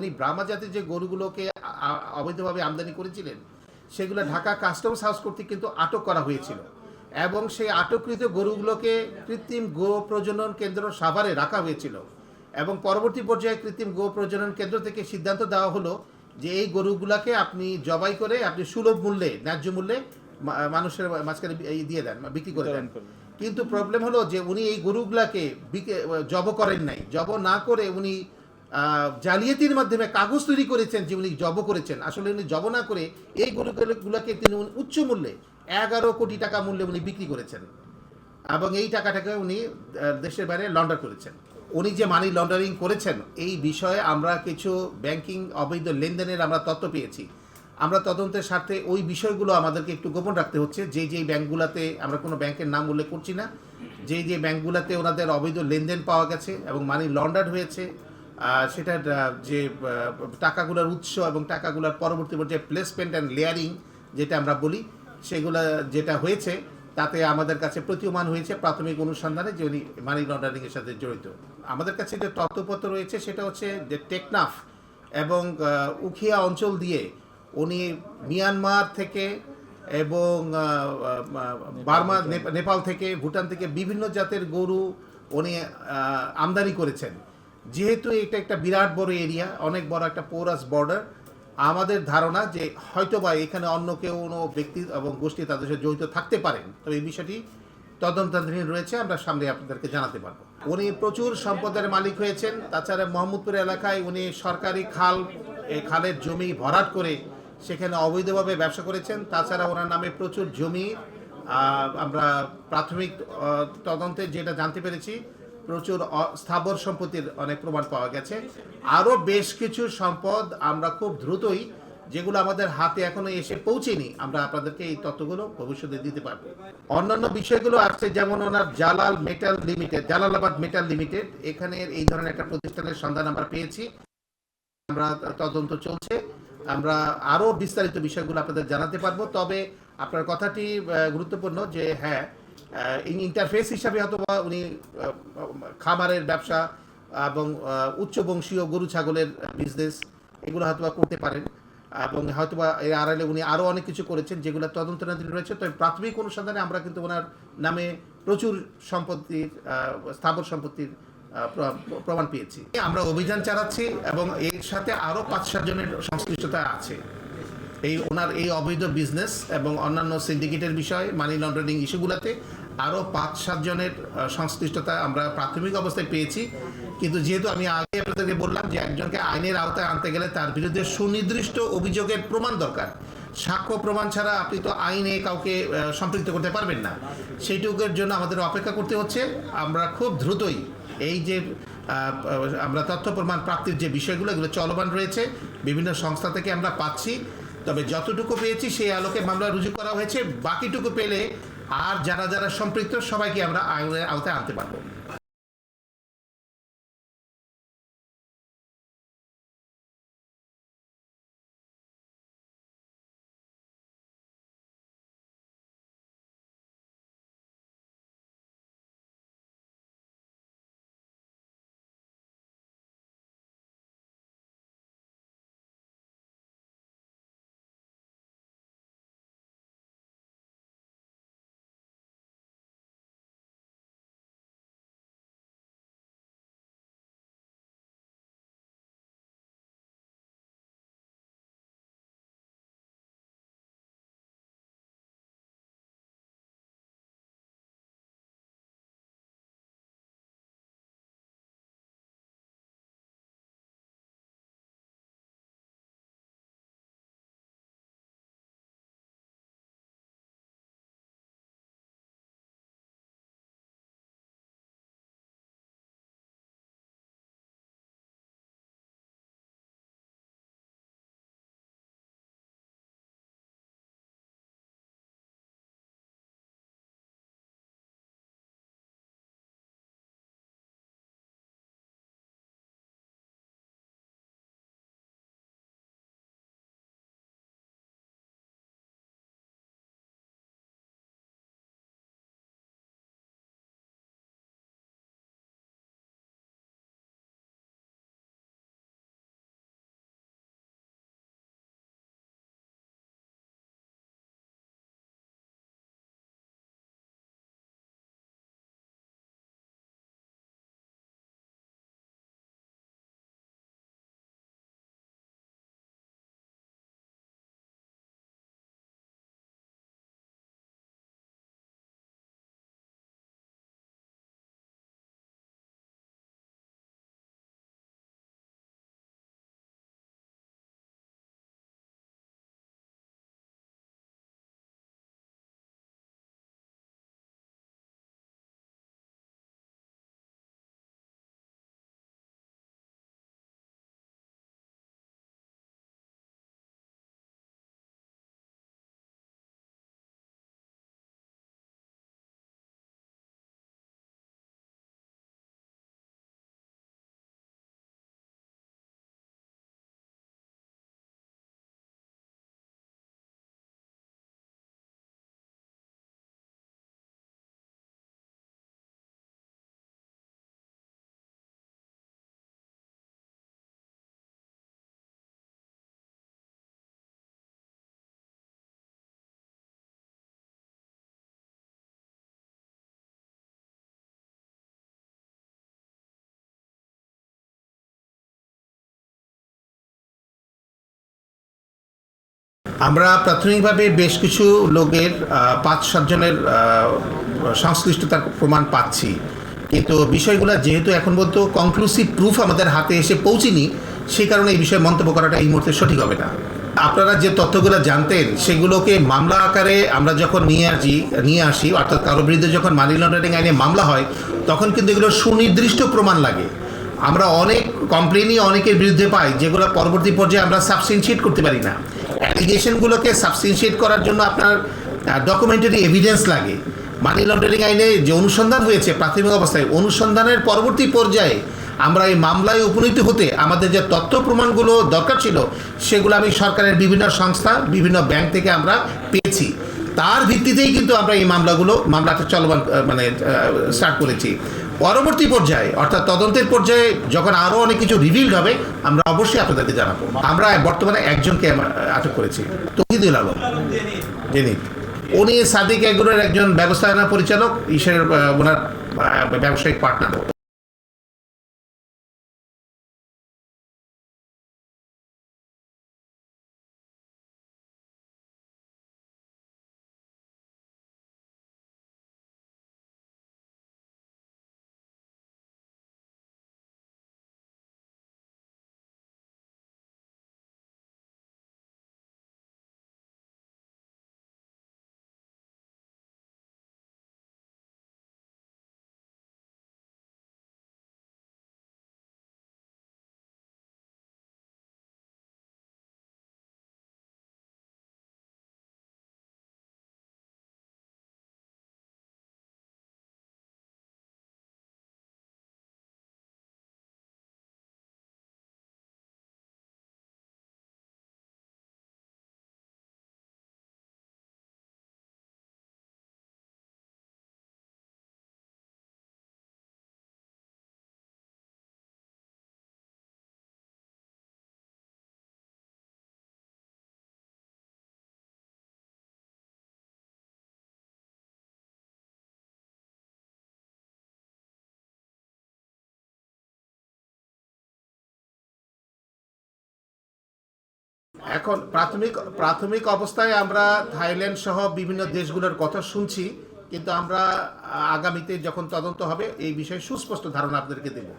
উনি ব্রাহ্মা জাতির যে গরুগুলোকে অবৈধভাবে আমদানি করেছিলেন সেগুলো ঢাকা কাস্টমস হাউস কর্তৃক কিন্তু আটক করা হয়েছিল। এবং সেই আটককৃত গরুগুলোকে কৃত্রিম গো প্রজনন কেন্দ্র সাভারে রাখা হয়েছিল। এবং পরবর্তী পর্যায়ে কৃত্রিম গো প্রজনন কেন্দ্র থেকে সিদ্ধান্ত দেওয়া হলো যে এই গরুগুলাকে আপনি জবাই করে আপনি সুলভ মূল্যে ন্যায্য মূল্যে মানুষের মাঝখানে দিয়ে দেন বিক্রি করে দেন। কিন্তু প্রবলেম হলো যে উনি এই গরুগুলাকে জব করেন নাই। জব না করে উনি জালিয়াতির মাধ্যমে কাগজ তৈরি করেছেন যে উনি জব করেছেন। আসলে উনি জব না করে এই গরুগুলোকে তিনি উচ্চ মূল্যে, এগারো কোটি টাকা মূল্যে উনি বিক্রি করেছেন। এবং এই টাকাটাকে উনি দেশের বাইরে লন্ডার করেছেন। উনি যে মানি লন্ডারিং করেছেন, এই বিষয়ে আমরা কিছু ব্যাংকিং অবৈধ লেনদেনের আমরা তথ্য পেয়েছি। আমরা তদন্তের স্বার্থে ওই বিষয়গুলো আমাদেরকে একটু গোপন রাখতে হচ্ছে। যে যে ব্যাংকগুলোতে আমরা কোনো ব্যাংকের নাম উল্লেখ করছি না, যে যে ব্যাংকগুলোতে ওনাদের অবৈধ লেনদেন পাওয়া গেছে এবং মানি লন্ডার হয়েছে সেটার যে টাকাগুলোর উৎস এবং টাকাগুলোর পরবর্তী পর্যায়ে প্লেসমেন্ট অ্যান্ড লেয়ারিং যেটা আমরা বলি, সেগুলো যেটা হয়েছে, তাতে আমাদের কাছে প্রতীয়মান হয়েছে প্রাথমিক অনুসন্ধানে যে উনি মানি লন্ডারিংয়ের সাথে জড়িত। আমাদের কাছে যে তথ্যপত্র রয়েছে, সেটা হচ্ছে যে টেকনাফ এবং উখিয়া অঞ্চল দিয়ে উনি মিয়ানমার থেকে এবং বার্মা, নেপ- নেপাল থেকে, ভুটান থেকে বিভিন্ন জাতের গরু উনি আমদানি করেছেন। যেহেতু এটা একটা বিরাট বড় এরিয়া অনেক বড় একটা পোরাস বর্ডার আমাদের ধারণা যে হয়তোবা এখানে অন্য কেউ কোনো ব্যক্তি এবং গোষ্ঠী তাদের সাথে জড়িত থাকতে পারেন। তবে এই বিষয়টি তদন্তাধীন রয়েছে, আমরা সামনে আপনাদেরকে জানাতে পারব। উনি প্রচুর সম্পদের মালিক হয়েছেন, তাছাড়া মোহাম্মদপুর এলাকায় উনি সরকারি খাল এই খালের জমি ভরাট করে সেখানে অবৈধভাবে ব্যবসা করেছেন, তাছাড়া ওনার নামে প্রচুর জমি আমরা প্রাথমিক তদন্তে যেটা জানতে পেরেছি প্রচুর স্থাবর সম্পত্তির অনেক প্রমাণ পাওয়া গেছে। আরও বেশ কিছু সম্পদ আমরা খুব দ্রুতই, যেগুলো আমাদের হাতে এখনও এসে পৌঁছেনি, আমরা আপনাদেরকে এই তথ্যগুলো ভবিষ্যতে দিতে পারব। অন্যান্য বিষয়গুলো আছে, যেমন ওনার Jalal metal limited, Jalalabad metal limited. এখানে এই ধরনের একটা প্রতিষ্ঠানের সন্ধান আমরা পেয়েছি। আমরা তদন্ত চলছে। আমরা আরও বিস্তারিত বিষয়গুলো আপনাদের জানাতে পারব। তবে আপনার কথাটি গুরুত্বপূর্ণ যে হ্যাঁ ইন্টারফেস হিসাবে হয়তো বা উনি খামারের ব্যবসা এবং উচ্চবংশীয় গরু ছাগলের বিজনেস এগুলো হয়তো করতে পারেন। এবং হয়তোবা এর আড়ালে উনি আরও অনেক কিছু করেছেন যেগুলো তদন্তনাধীন রয়েছে। তবে প্রাথমিক অনুসন্ধানে আমরা কিন্তু ওনার নামে প্রচুর সম্পত্তির স্থাবর সম্পত্তির প্রমাণ পেয়েছি। আমরা অভিযান চালাচ্ছি এবং এর সাথে আরও পাঁচ সাত জনের সংশ্লিষ্টতা আছে। এই ওনার এই অবৈধ বিজনেস এবং অন্যান্য সিন্ডিকেটের বিষয় মানি লন্ডারিং ইস্যুগুলোতে আরও পাঁচ সাতজনের সংশ্লিষ্টতা আমরা প্রাথমিক অবস্থায় পেয়েছি। কিন্তু যেহেতু আমি আগে আপনাদেরকে বললাম যে একজনকে আইনের আওতায় আনতে গেলে তার বিরুদ্ধে সুনির্দিষ্ট অভিযোগের প্রমাণ দরকার। সাক্ষ্য প্রমাণ ছাড়া আপনি তো আইনে কাউকে সম্পৃক্ত করতে পারবেন না। সেইটুকুর জন্য আমাদের অপেক্ষা করতে হচ্ছে। আমরা খুব দ্রুতই এই যে আমরা তথ্য প্রমাণ প্রাপ্তির যে বিষয়গুলো, এগুলো চলমান রয়েছে। বিভিন্ন সংস্থা থেকে আমরা পাচ্ছি। তবে যতটুকু পেয়েছি, সেই আলোকে মামলা রুজু করা হয়েছে। বাকিটুকু পেলে আর যারা যারা সম্পৃক্ত, সবাইকে আমরা আওতায় আনতে পারব। আমরা প্রাথমিকভাবে বেশ কিছু লোকের পাঁচ সাতজনের সংশ্লিষ্টতার প্রমাণ পাচ্ছি। কিন্তু বিষয়গুলো যেহেতু এখন পর্যন্ত কনক্লুসিভ প্রুফ আমাদের হাতে এসে পৌঁছেনি, সেই কারণে এই বিষয়ে মন্তব্য করাটা এই মুহূর্তে সঠিক হবে না। আপনারা যে তথ্যগুলো জানতেন, সেগুলোকে মামলা আকারে আমরা যখন নিয়ে আসি নিয়ে আসি, অর্থাৎ কারও বিরুদ্ধে যখন মানি লন্ডারিং আইনে মামলা হয়, তখন কিন্তু এগুলো সুনির্দিষ্ট প্রমাণ লাগে। আমরা অনেক কমপ্লেনই অনেকের বিরুদ্ধে পাই, যেগুলো পরবর্তী পর্যায়ে আমরা সাবস্টেন্সিয়েট করতে পারি না। অ্যালিগেশনগুলোকে সাবস্টেন্সিয়েট করার জন্য আপনার ডকুমেন্টারি এভিডেন্স লাগে। মানি লন্ডারিং আইনে যে অনুসন্ধান হয়েছে প্রাথমিক অবস্থায়, অনুসন্ধানের পরবর্তী পর্যায়ে আমরা এই মামলায় উপনীত হতে আমাদের যে তথ্য প্রমাণগুলো দরকার ছিল, সেগুলো আমি সরকারের বিভিন্ন সংস্থা, বিভিন্ন ব্যাংক থেকে আমরা পেয়েছি। তার ভিত্তিতেই কিন্তু আমরা এই মামলাগুলো, মামলাটা চলমান মানে স্টার্ট করেছি। পরবর্তী পর্যায়ে, অর্থাৎ তদন্তের পর্যায়ে যখন আরও অনেক কিছু রিভিলড হবে, আমরা অবশ্যই আপনাদেরকে জানাব। আমরা বর্তমানে একজনকে আটক করেছি। তহিদুল আলম। জেনি উনি সাদিক এগুলোর একজন ব্যবস্থাপনা পরিচালক ঈশ্বরের ওনার ব্যবসায়িক পার্টনার এখন প্রাথমিক প্রাথমিক অবস্থায় আমরা থাইল্যান্ড সহ বিভিন্ন দেশগুলোর কথা শুনছি, কিন্তু আমরা আগামীতে যখন তদন্ত হবে, এই বিষয়ে সুস্পষ্ট ধারণা আপনাদেরকে দেবো।